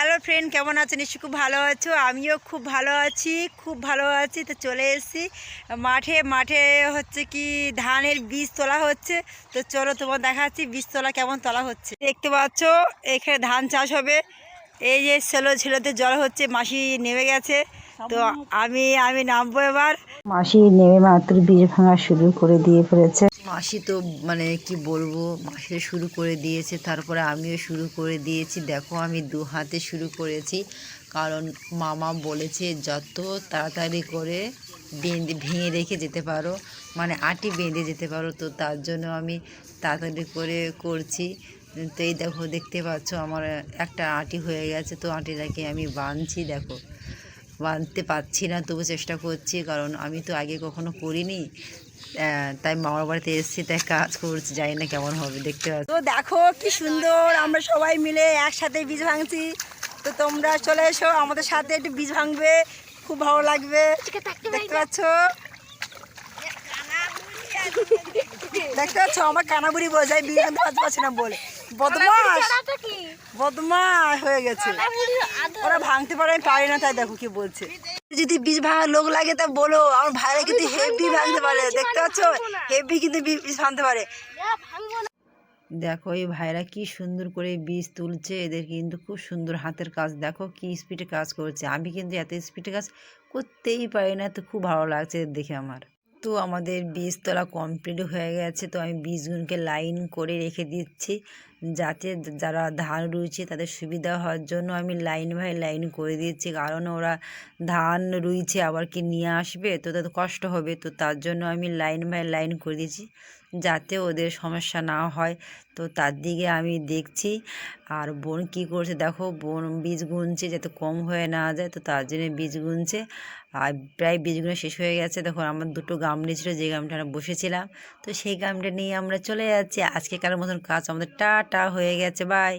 Hello friend কেমন আছো নিশ্চয় খুব ভালো আছো। আমিও খুব ভালো আছি, খুব ভালো আছি। তো চলে এসেছি। মাঠে মাঠে হচ্ছে কি ধানের বীজ তোলা হচ্ছে। তো চলো তোমার দেখাচ্ছি বীজ তোলা কেমন তোলা হচ্ছে। দেখতে পাচ্ছ, এখানে ধান চাষ হবে। এই যে সেলো ছেলেতে জল হচ্ছে মাসি নেমে গেছে। তো আমি আমি নামবো এবার। মাসি নেমে মাত্র বীজ ভাঙা শুরু করে দিয়ে ফেলেছে। মাসি তো মানে কি বলব মাসি শুরু করে দিয়েছে তারপরে আমিও শুরু করে দিয়েছি। দেখো আমি দু হাতে শুরু করেছি কারণ মামা বলেছে যত তাড়াতাড়ি করে বেঁধে ভেঙে রেখে যেতে পারো মানে আটি বেঁধে যেতে পারো তো তার জন্য আমি তাড়াতাড়ি করে করছি। তো এই দেখো দেখতে পাচ্ছ আমার একটা আটি হয়ে গেছে। তো আটিটাকে আমি বাঁধছি দেখো। বাঁধতে পারছি না তবু চেষ্টা করছি কারণ আমি তো আগে কখনো করিনি তাই মামার বাড়িতে এসেছি তাই কাজ করছি জানি না কেমন হবে দেখতে পাচ্ছি। তো দেখো কি সুন্দর আমরা সবাই মিলে একসাথে বীজ ভাঙছি। তো তোমরা চলে এসো আমাদের সাথে একটু বীজ ভাঙবে খুব ভালো লাগবে। দেখতে পাচ্ছ? দেখতে পাচ্ছ আমার কানাবুড়ি না বলে। বদমাস বদমাস হয়ে গেছে। ওরা ভাঙতে পারে আমি পারি না তাই দেখো কি বলছে। যদি বীজ ভাঙার লোক লাগে তা বলো আমার ভাইরা কিন্তু হেভি ভাঙতে পারে। দেখতে পাচ্ছ হেভি কিন্তু বীজ ভাঙতে পারে। দেখো এই ভাইরা কি সুন্দর করে বীজ তুলছে এদের কিন্তু খুব সুন্দর হাতের কাজ। দেখো কি স্পিডে কাজ করছে। আমি কিন্তু এত স্পিডে কাজ করতেই পারি না তো খুব ভালো লাগছে এদের দেখে আমার। তো আমাদের বীজ তোলা কমপ্লিট হয়ে গেছে তো আমি বীজগুলোকে লাইন করে রেখে দিচ্ছি। যাতে যারা ধান রুইছে তাদের সুবিধা হওয়ার জন্য আমি লাইন বাই লাইন করে দিচ্ছি। কারণ ওরা ধান রুইছে, আবার কি নিয়ে আসবে? তো তাদের কষ্ট হবে। তো তার জন্য আমি লাইন বাই লাইন করে দিয়েছি যাতে ওদের সমস্যা না হয়। তো তার দিকে আমি দেখছি। আর বোন কি করছে দেখো, বোন বীজ গুনছে যাতে কম হয়ে না যায়। তো তার জন্য বীজ গুনছে। আর প্রায় বীজগুলো শেষ হয়ে গেছে। দেখো আমার দুটো গামলি ছিল, যে গামটা আমরা বসেছিলাম। তো সেই গামটা নিয়ে আমরা চলে যাচ্ছি। আজকেকার মতন কাজ আমাদের টা টা হয়ে গেছে বাই